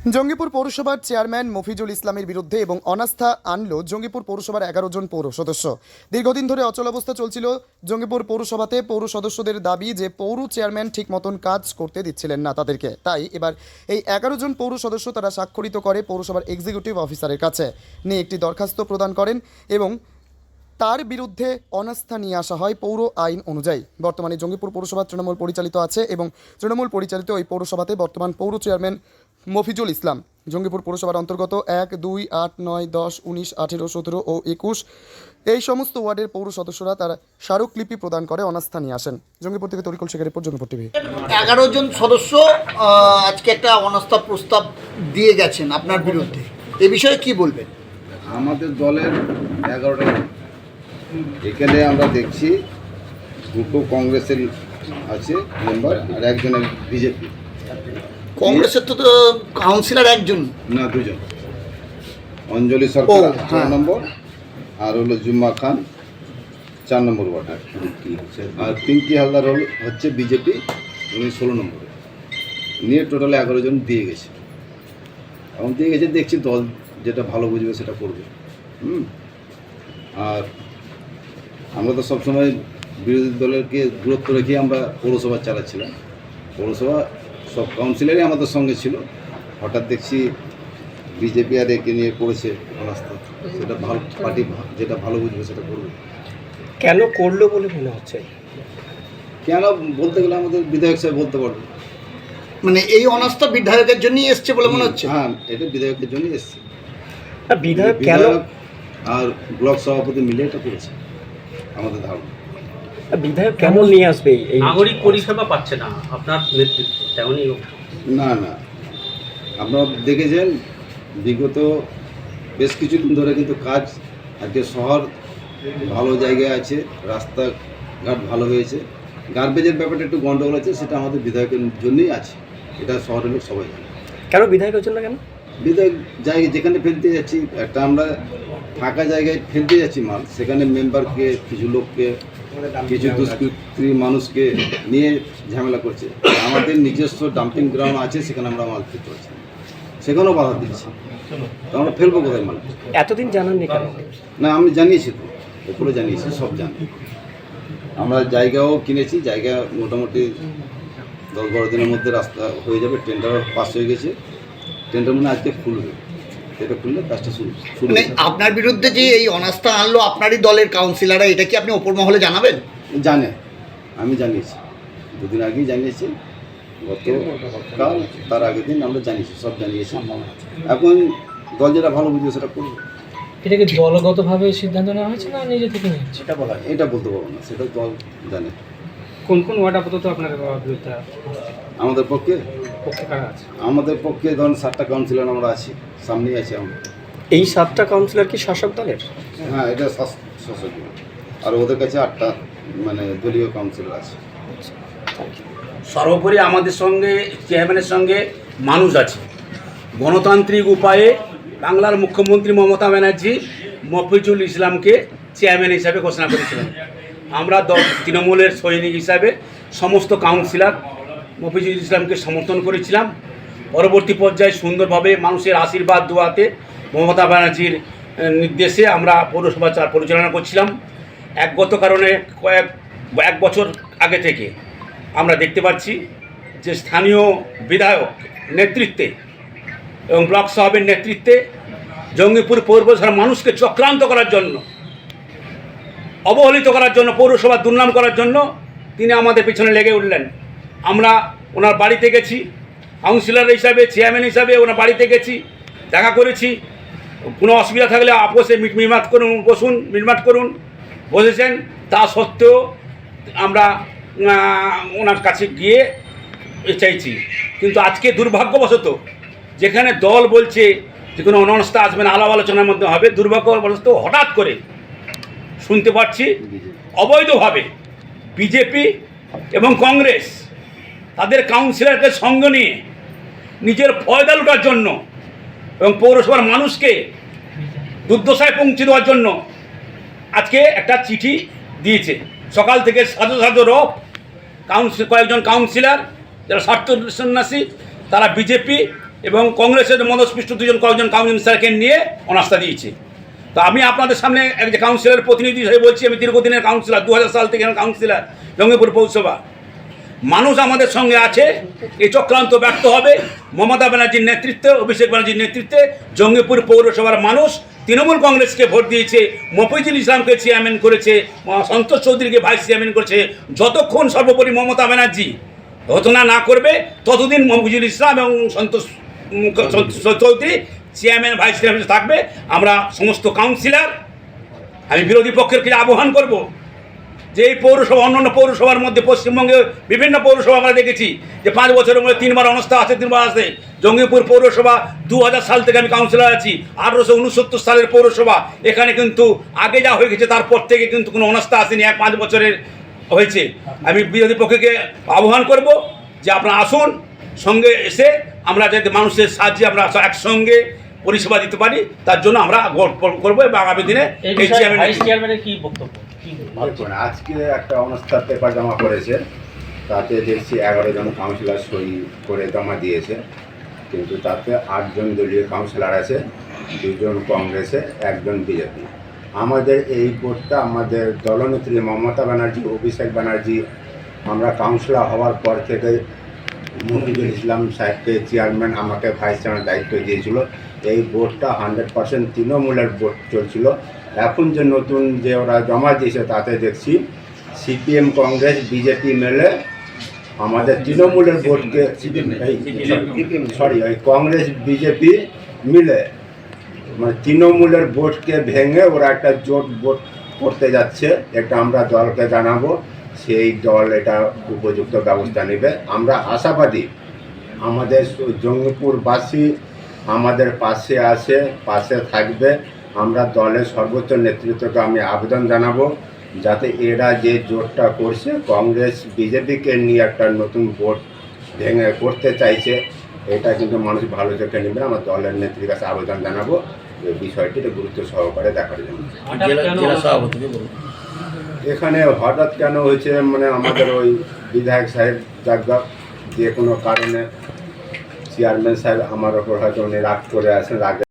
জঙ্গিপুর পৌরসভার চেয়ারম্যান মফিজুল ইসলামের বিরুদ্ধে এবং অনাস্থা আনলো জঙ্গিপুর পৌরসভার এগারো জন পৌর সদস্য। দীর্ঘদিন ধরে অচল অবস্থা চলছিল জঙ্গিপুর পৌরসভাতে। পৌর সদস্যদের দাবি যে পৌর চেয়ারম্যান ঠিক মতন কাজ করতে দিচ্ছিলেন না তাদেরকে। তাই এবার এই এগারো জন পৌর সদস্য তারা স্বাক্ষরিত করে পৌরসভার এক্সিকিউটিভ অফিসারের কাছে। নিয়ে একটি দরখাস্ত প্রদান করেন এবং তার বিরুদ্ধে অনাস্থা নিয়ে আসা হয় পৌর আইন অনুযায়ী। বর্তমানে জঙ্গিপুর পৌরসভা তৃণমূল পরিচালিত আছে এবং তৃণমূল পরিচালিত এই পৌরসভাতে বর্তমান পৌর চেয়ারম্যান মফিজুল ইসলাম জঙ্গিপুর পৌরসভার অন্তর্গত এক দুই আট নয় দশ উনিশ আঠেরো সতেরো ও একুশ। এই সমস্ত ওয়ার্ডের পৌর সদস্যরা তার স্মারকলিপি প্রদান করে অনাস্থা নিয়ে আসেন। জঙ্গিপুর থেকে তরিকুল শেখের রিপোর্ট জঙ্গিপুর টিভি। এগারো জন সদস্য আজকে একটা অনাস্থা প্রস্তাব দিয়ে গেছেন আপনার বিরুদ্ধে। এ বিষয়ে কি বলবেন? আমাদের দলের এগারোটা এখানে আমরা দেখছি দুটো কংগ্রেসের আছে মেম্বার আর একজন বিজেপি। কংগ্রেসের তো কাউন্সিলর একজন। না দুজন। অঞ্জলি সরকার চার হ্যাঁ। নম্বর আর হলো জুম্মা খান চার নম্বর ওয়ার্ড আর পিঙ্কি হালদার হল হচ্ছে বিজেপি উনি ষোলো নম্বরে। নিয়ে টোটাল এগারো জন দিয়ে গেছে। এখন দিয়ে গেছে দেখছি দল যেটা ভালো বুঝবে সেটা করবে। হুম? আর আমরা তো সবসময় বিরোধী দলেরকে দূরত্ব রেখে আমরা পৌরসভা চালাচ্ছিলাম। পৌরসভা সব কাউন্সিলারই আমাদের সঙ্গে ছিল। হঠাৎ দেখছি বিজেপি আর একে নিয়ে করেছে অনাস্থা সেটা ভালো পার্টি যেটা ভালো বুঝবে সেটা করবে। কেন করল বলে মনে হচ্ছে? কেন বলতে গেলে আমাদের বিধায়ক সাহেব বলতে পারবে। মানে এই অনাস্থা বিধায়কের জন্যই এসছে বলে মনে হচ্ছে? হ্যাঁ এটা বিধায়কের জন্যই এসছে। বিধায়ক কেন বিধায়ক আর ব্লক সভাপতি মিলে এটা করেছে। আমাদের ধারণা। বিধায়ক কেমন নিয়ে আসবে এই নাগরিক পরিষেবা পাচ্ছে না আপনার নেতৃত্বে তেমনই না না। আপনারা দেখেছেন বিগত বেশ কিছুদিন ধরে কিন্তু কাজ আজকে শহর ভালো জায়গায় আছে রাস্তাঘাট ভালো হয়েছে। গার্বেজের ব্যাপারটা একটু গন্ডগোল আছে সেটা আমাদের বিধায়কের জন্যই আছে। এটা শহরের লোক সবাই জানে। কেন বিধায়কের জন্য কেন? বিধায়ক জায়গা যেখানে ফেলতে যাচ্ছি একটা আমরা ফাঁকা জায়গায় ফেলতে যাচ্ছি মাল। সেখানে মেম্বারকে কিছু লোককে কিছু দুষ্কৃতী মানুষকে নিয়ে ঝামেলা করছে। আমাদের নিজস্ব ডাম্পিং গ্রাউন্ড আছে সেখানে আমরা মাল ফেলতে পারছি সেখানেও বাধা দিচ্ছি। তো আমরা ফেলব কোথায় মাল? এতদিন জানাননি কেন? না আমি জানিয়েছি তো। ওপরে জানিয়েছি সব জানি। আমরা জায়গাও কিনেছি জায়গা মোটামুটি দশ বারো দিনের মধ্যে রাস্তা হয়ে যাবে টেন্ডার পাস হয়ে গেছে। টেন্ডার মানে আজকে খুলবে এটা খুললে কাজটা শুরু মানে আপনার বিরুদ্ধে যে এই অনাস্থা আনলো আপনারই দলের কাউন্সিলররা এটা কি আপনি ওপর মহলে জানাবেন? জানে। আমি জানিয়েছি। দুদিন আগেই জানিয়েছি। গতকাল তার আগের দিন আমরা জানিয়েছি সব জানিয়েছি। এখন দল যেটা ভালো বুঝবে সেটা করবে। এটা কি দলগতভাবে সিদ্ধান্ত নেওয়া হয়েছে না নিজে থেকে নিচ্ছে সেটা বলা এটা বলতে পারব না সেটা দল জানে। কোন কোন ওয়ার্ড আপাতত আপনার বিরুদ্ধে আমাদের পক্ষে? পক্ষে কারা আছে? আমাদের পক্ষে ধরুন সাতটা কাউন্সিলর আমরা আছি সামনেই আছি আমরা। এই সাতটা কাউন্সিলর কি শাসক দলের? হ্যাঁ এটা শাসক আর ওদের কাছে আটটা মানে দলীয় কাউন্সিলর আছে। সর্বোপরি আমাদের সঙ্গে চেয়ারম্যানের সঙ্গে মানুষ আছে। গণতান্ত্রিক উপায়ে বাংলার মুখ্যমন্ত্রী মমতা ব্যানার্জি মফিজুল ইসলামকে চেয়ারম্যান হিসাবে ঘোষণা করেছিলেন। আমরা তৃণমূলের সৈনিক হিসাবে সমস্ত কাউন্সিলর মফিজুল ইসলামকে সমর্থন করেছিলাম। পরবর্তী পর্যায়ে সুন্দরভাবে মানুষের আশীর্বাদ দোয়াতে মমতা ব্যানার্জির নির্দেশে আমরা পৌরসভা চার পরিচালনা করছিলাম। একগত কারণে কয়েক, এক বছর আগে থেকে আমরা দেখতে পাচ্ছি যে স্থানীয় বিধায়ক নেতৃত্বে এবং ব্লক সাহেবের নেতৃত্বে জঙ্গিপুর পৌরসভার মানুষকে চক্রান্ত করার জন্য অবহেলিত করার জন্য, পৌরসভা দুর্নাম করার জন্য তিনি আমাদের পিছনে লেগে উঠলেন। আমরা ওনার বাড়িতে গেছি কাউন্সিলর হিসাবে চেয়ারম্যান হিসাবে ওনার বাড়িতে গেছি, দেখা করেছি। কোনো অসুবিধা থাকলে আপোষে মিট মিটমাট করুন, বসুন, মিটমাট করুন, বসেছেন। তা সত্ত্বেও আমরা ওনার কাছে গিয়ে চাইছি। কিন্তু আজকে দুর্ভাগ্যবশত যেখানে দল বলছে যে কোনো অনস্থা আসবে না আলাপ আলোচনার মধ্যে হবে, দুর্ভাগ্যবশত হঠাৎ করে শুনতে পাচ্ছি। অবৈধভাবে বিজেপি এবং কংগ্রেস তাদের কাউন্সিলরকে সঙ্গে নিয়ে নিজের ফয়দা লুটার জন্য এবং পৌরসভার মানুষকে দুর্দশায় পৌঁছে দেওয়ার জন্য আজকে একটা চিঠি দিয়েছে। সকাল থেকে সাজো সাজো রব, কাউন্সিল কয়েকজন কাউন্সিলর, যারা স্বার্থ সন্ন্যাসী, তারা বিজেপি এবং কংগ্রেসের মনস্পৃষ্ট দুজন কয়েকজন কাউন্সিলরকে নিয়ে অনাস্থা দিয়েছে। তো আমি আপনাদের সামনে এক যে কাউন্সিলর প্রতিনিধি হিসেবে বলছি, আমি দীর্ঘদিনের কাউন্সিলর দু সাল থেকে কাউন্সিলর জঙ্গিপুর পৌরসভা। মানুষ আমাদের সঙ্গে আছে এই চক্রান্ত ব্যর্থ হবে। মমতা ব্যানার্জির নেতৃত্বে, অভিষেক ব্যানার্জির নেতৃত্বে জঙ্গিপুর পৌরসভার মানুষ তৃণমূল কংগ্রেসকে ভোট দিয়েছে, মফিজুল ইসলামকে চেয়ারম্যান করেছে সন্তোষ চৌধুরীকে ভাইস চেয়ারম্যান করেছে। যতক্ষণ সর্বোপরি মমতা ব্যানার্জি ঘটনা না করবে, ততদিন মফিজুল ইসলাম এবং Santosh Chowdhury chairman vice chairman থাকবে, আমরা সমস্ত কাউন্সিলর আমি বিরোধী পক্ষের কাছে আহ্বান করব যে এই পৌরসভা, অন্যান্য পৌরসভার মধ্যে পশ্চিমবঙ্গে বিভিন্ন পৌরসভা আমরা দেখেছি, যে পাঁচ বছরের মধ্যে তিনবার অনস্থা আছে, তিনবার আছে। জঙ্গিপুর পৌরসভা দু হাজার সাল থেকে আমি কাউন্সিলর আছি, আঠারোশো উনসত্তর সালের পৌরসভা, এখানে কিন্তু আগে যা হয়ে গেছে, তারপর থেকে কিন্তু কোনো অনস্থা আসেনি, এক পাঁচ বছরের হয়েছে। আমি বিরোধী পক্ষকে আহ্বান করব যে আপনারা আসুন সঙ্গে এসে আমরা যাতে মানুষের সাহায্যে আমরা একসঙ্গে পরিষেবা দিতে পারি তার জন্য আমরা গল্প করব এবং আগামী দিনে কি বক্তব্য? আজকে একটা অনাস্থার পেপার জমা করেছে তাতে দেখছি এগারো জন কাউন্সিলর সই করে জমা দিয়েছে কিন্তু তাতে আটজন দলীয় কাউন্সিলর আছে দুজন কংগ্রেসে একজন বিজেপি। আমাদের এই ভোটটা আমাদের দলনেত্রী মমতা ব্যানার্জি অভিষেক ব্যানার্জি আমরা কাউন্সিলর হওয়ার পর থেকে মফিজুল ইসলাম সাহেবকে চেয়ারম্যান আমাকে ভাইস চেয়ারম্যান দায়িত্ব দিয়েছিল। এই বোর্ডটা হান্ড্রেড পার্সেন্ট তৃণমূলের বোর্ড চলছিল। এখন যে নতুন যে ওরা জমা দিয়েছে তাতে দেখছি সিপিএম, কংগ্রেস, বিজেপি মেলে আমাদের তৃণমূলের ভোটকে সরি ওই কংগ্রেস, বিজেপি মিলে মানে তৃণমূলের ভোটকে ভেঙে ওরা একটা জোট ভোট করতে যাচ্ছে। এটা আমরা দলকে জানাব। সেই দল এটা উপযুক্ত ব্যবস্থা নেবে। আমরা আশাবাদী আমাদের জঙ্গিপুরবাসী আমাদের পাশে আছে, পাশে থাকবে। আমরা দলের সর্বোচ্চ নেতৃত্বকে আমি আবেদন জানাব যাতে এরা যে জোটটা করছে, কংগ্রেস, বিজেপিকে নিয়ে একটা নতুন ভোট ভেঙে করতে চাইছে, এটা কিন্তু মানুষ ভালো চোখে নেবে। আমার দলের নেত্রীর কাছে আবেদন জানাব। বিষয়টি গুরুত্ব সহকারে দেখার জন্য। এখানে হঠাৎ কেন হয়েছে? মানে আমাদের ওই বিধায়ক সাহেব জাগদা যে কোনো কারণে চেয়ারম্যান সাহেব আমার ওপর হয়তো উনি রাগ করে আছেন, রাগ